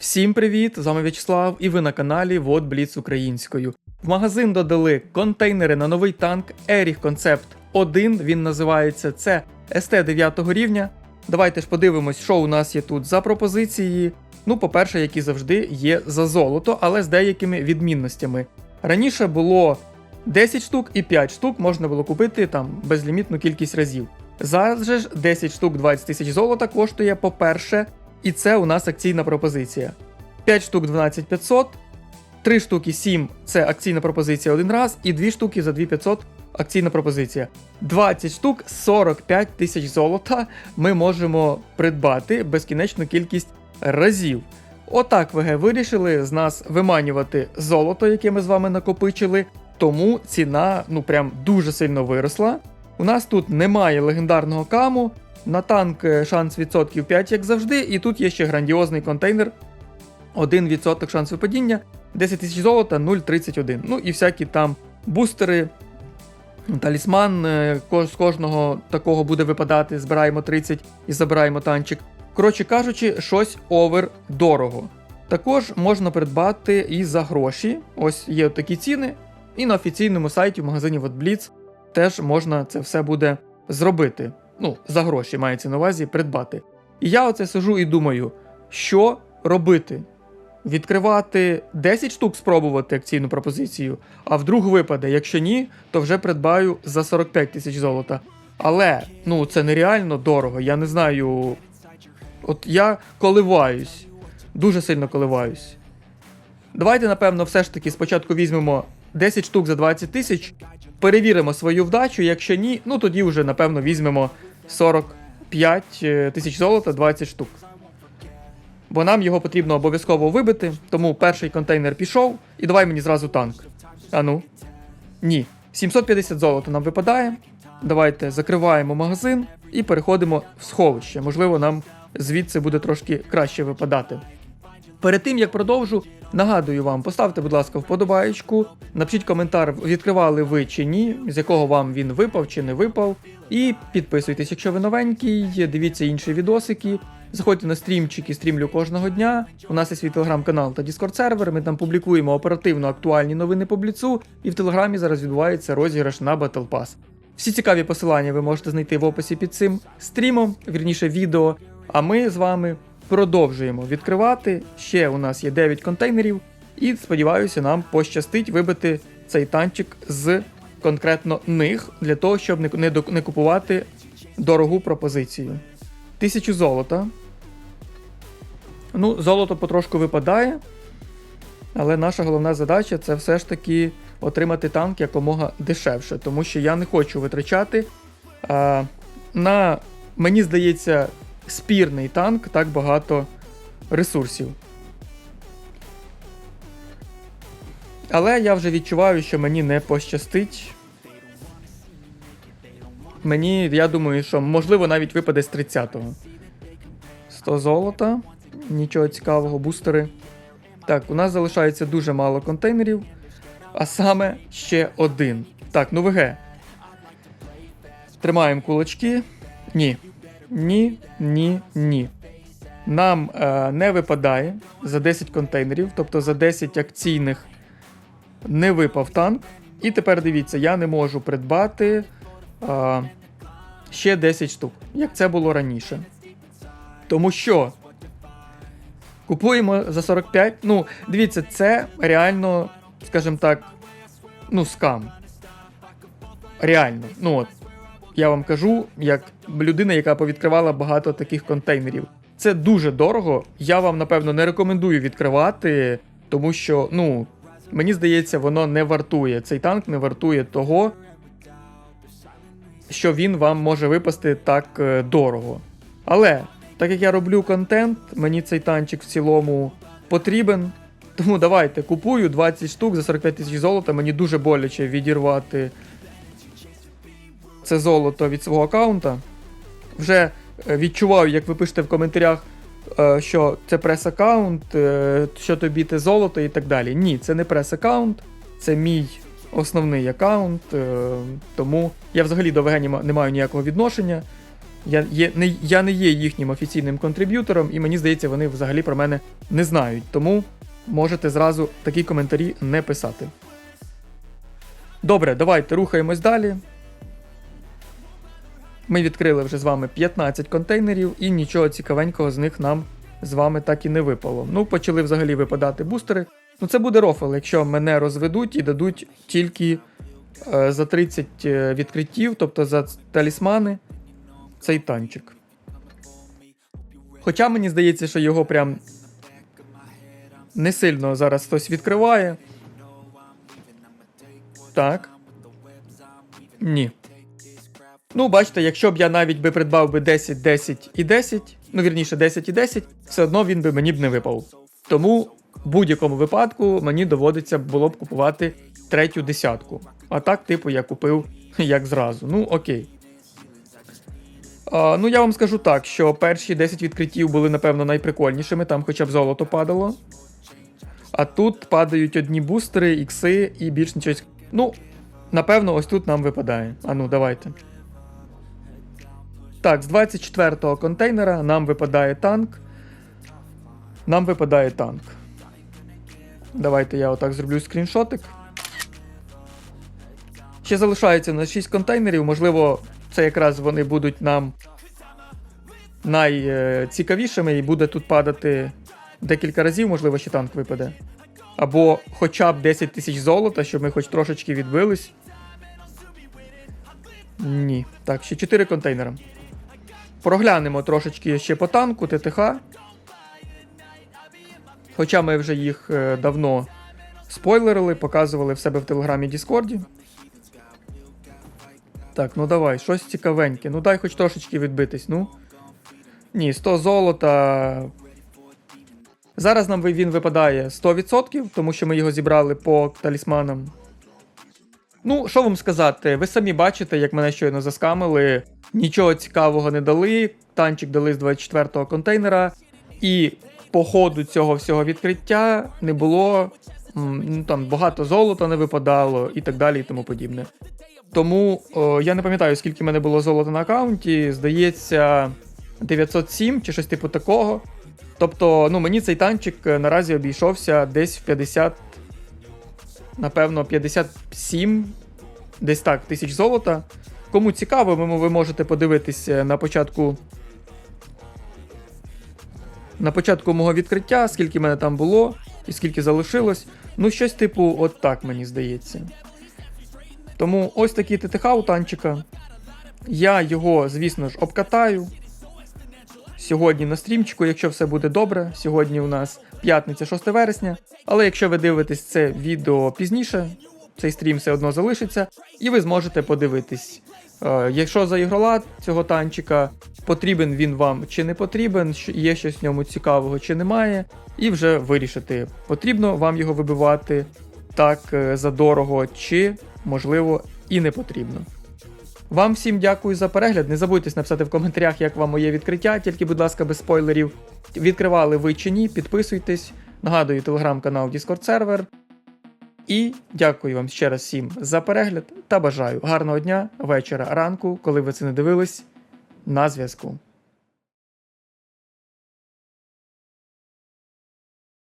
Всім привіт! З вами В'ячеслав і ви на каналі Вот Бліц Українською. В магазин додали контейнери на новий танк Erich Concept 1. Він називається це СТ 9 рівня. Давайте ж подивимось, що у нас є тут за пропозиції. Ну, по-перше, які завжди є за золото, але з деякими відмінностями. Раніше було 10 штук і 5 штук можна було купити там безлімітну кількість разів. Зараз же ж 10 штук 20 тисяч золота коштує, по-перше, і це у нас акційна пропозиція. 5 штук 12 500, 3 штуки 7 це акційна пропозиція один раз, і 2 штуки за 2500 акційна пропозиція. 20 штук 45 тисяч золота ми можемо придбати безкінечну кількість разів. Отак ВГ вирішили з нас виманювати золото, яке ми з вами накопичили, тому ціна ну прям дуже сильно виросла. У нас тут немає легендарного каму, на танк е, шанс відсотків 5, як завжди, і тут є ще грандіозний контейнер. 1% шанс випадіння, 10 тисяч золота, 0,31. Ну і всякі там бустери, талісман. е, З кожного такого буде випадати. Збираємо 30 і забираємо танчик. Коротше кажучи, щось овер дорого. Також можна придбати і за гроші. Ось є такі ціни. І на офіційному сайті в магазині WhatBlitz теж можна це все буде зробити. Ну, за гроші мається на увазі придбати. І я оце сижу і думаю, що робити? Відкривати 10 штук, спробувати акційну пропозицію, а вдруг випаде. Якщо ні, то вже придбаю за 45 тисяч золота. Але ну це нереально дорого. Я не знаю. От я коливаюсь, дуже сильно коливаюсь. Давайте, напевно, все ж таки спочатку візьмемо 10 штук за 20 тисяч, перевіримо свою вдачу. Якщо ні, ну тоді вже, напевно, візьмемо 45 е, тисяч золота 20 штук. Бо нам його потрібно обов'язково вибити, тому перший контейнер пішов, і давай мені зразу танк. А ну. Ні. 750 золота нам випадає. Давайте закриваємо магазин і переходимо в сховище. Можливо, нам звідси буде трошки краще випадати. Перед тим як продовжу, нагадую вам, поставте, будь ласка, вподобаєчку, напишіть коментар, відкривали ви чи ні, з якого вам він випав чи не випав. І підписуйтесь, якщо ви новенький, дивіться інші відосики. Заходьте на стрімчики, стрімлю кожного дня. У нас є свій телеграм-канал та Discord сервер. Ми там публікуємо оперативно актуальні новини по бліцу, і в телеграмі зараз відбувається розіграш на Battle Pass. Всі цікаві посилання ви можете знайти в описі під цим стрімом, вірніше відео. А ми з вами продовжуємо відкривати. Ще у нас є 9 контейнерів, і сподіваюся, нам пощастить вибити цей танчик з конкретно них для того, щоб не, не, не купувати дорогу пропозицію. Тисячу золота. Ну, золото потрошку випадає. Але наша головна задача це все ж таки отримати танк якомога дешевше, тому що я не хочу витрачати а, на, мені здається, спірний танк так багато ресурсів. Але я вже відчуваю, що мені не пощастить. Мені, я думаю, що можливо навіть випаде з 30-го. 100 золота. Нічого цікавого, бустери. Так, у нас залишається дуже мало контейнерів, а саме ще один. Так, ну ВГ. Тримаємо кулачки. Ні. Ні, ні, ні. Нам е, не випадає за 10 контейнерів, тобто за 10 акційних не випав танк. І тепер дивіться, я не можу придбати е, ще 10 штук, як це було раніше. Тому що купуємо за 45. Ну, дивіться, це реально, скажімо так, ну, скам. Реально. Ну от. Я вам кажу, як людина, яка повідкривала багато таких контейнерів. Це дуже дорого. Я вам, напевно, не рекомендую відкривати, тому що, ну, мені здається, воно не вартує. Цей танк не вартує того, що він вам може випасти так е, дорого. Але, так як я роблю контент, мені цей танчик в цілому потрібен. Тому давайте купую 20 штук за 45 тисяч золота. Мені дуже боляче відірвати це золото від свого аккаунта. Вже е, відчуваю, як ви пишете в коментарях, що це прес-аккаунт, е, що тобі те золото і так далі. Ні, це не прес-аккаунт, це мій основний аккаунт. е, Тому я взагалі до ВГ не маю ніякого відношення. Я, є, не, я не є їхнім офіційним контриб'ютором, і мені здається, вони взагалі про мене не знають. Тому можете зразу такі коментарі не писати. Добре, давайте рухаємось далі. Ми відкрили вже з вами 15 контейнерів, і нічого цікавенького з них нам з вами так і не випало. Ну, почали взагалі випадати бустери. Ну, це буде рофл, якщо мене розведуть і дадуть тільки е, за 30 е, відкриттів, тобто за талісмани, цей танчик. Хоча мені здається, що його прям не сильно зараз хтось відкриває. Так. Ні. Ну, бачите, якщо б я навіть би придбав би 10, 10 і 10, ну вірніше 10 і 10, все одно він би мені б не випав. Тому в будь-якому випадку мені доводиться було б купувати третю десятку. А так, типу, я купив як зразу. Ну, окей. А, ну, я вам скажу так, що перші 10 відкриттів були, напевно, найприкольнішими, там хоча б золото падало. А тут падають одні бустери, ікси і більш нічого. Ну, напевно, ось тут нам випадає. А ну, давайте. Так, з 24-го контейнера нам випадає танк. Нам випадає танк. Давайте я отак зроблю скріншотик. Ще залишається на 6 контейнерів. Можливо, це якраз вони будуть нам найцікавішими і буде тут падати декілька разів, можливо, ще танк випаде. Або хоча б 10 тисяч золота, щоб ми хоч трошечки відбились. Ні. Так, ще 4 контейнера. Проглянемо трошечки ще по танку ТТХ. Хоча ми вже їх е, давно спойлерили, показували в себе в Телеграмі Діскорді. Так, ну давай, щось цікавеньке. Ну дай хоч трошечки відбитись, ну. Ні, 100 золота. Зараз нам він випадає 100%, тому що ми його зібрали по талісманам. Ну, що вам сказати, ви самі бачите, як мене щойно заскамили. Нічого цікавого не дали. Танчик дали з 24-го контейнера. І по ходу цього всього відкриття не було. Ну, там багато золота не випадало і так далі, і тому подібне. Тому о, я не пам'ятаю, скільки в мене було золота на аккаунті. Здається, 907 чи щось типу такого. Тобто, ну, мені цей танчик е, наразі обійшовся десь в 50, напевно, 57, десь так, тисяч золота. Кому цікаво, ви, можете подивитись на початку. На початку мого відкриття, скільки мене там було і скільки залишилось. Ну, щось типу, от так мені здається. Тому ось такий ТТХ у танчика. Я його, звісно ж, обкатаю. Сьогодні на стрімчику, якщо все буде добре. Сьогодні у нас п'ятниця 6 вересня. Але якщо ви дивитесь це відео пізніше, цей стрім все одно залишиться, і ви зможете подивитись. Е, якщо за ігролад цього танчика, потрібен він вам чи не потрібен, є щось в ньому цікавого чи немає, і вже вирішити, потрібно вам його вибивати так е, задорого, чи, можливо, і не потрібно. Вам всім дякую за перегляд. Не забудьте написати в коментарях, як вам моє відкриття, тільки, будь ласка, без спойлерів. Відкривали ви чи ні, підписуйтесь. Нагадую, телеграм-канал Discord сервер. І дякую вам ще раз всім за перегляд та бажаю гарного дня, вечора, ранку, коли ви це не дивились. На зв'язку.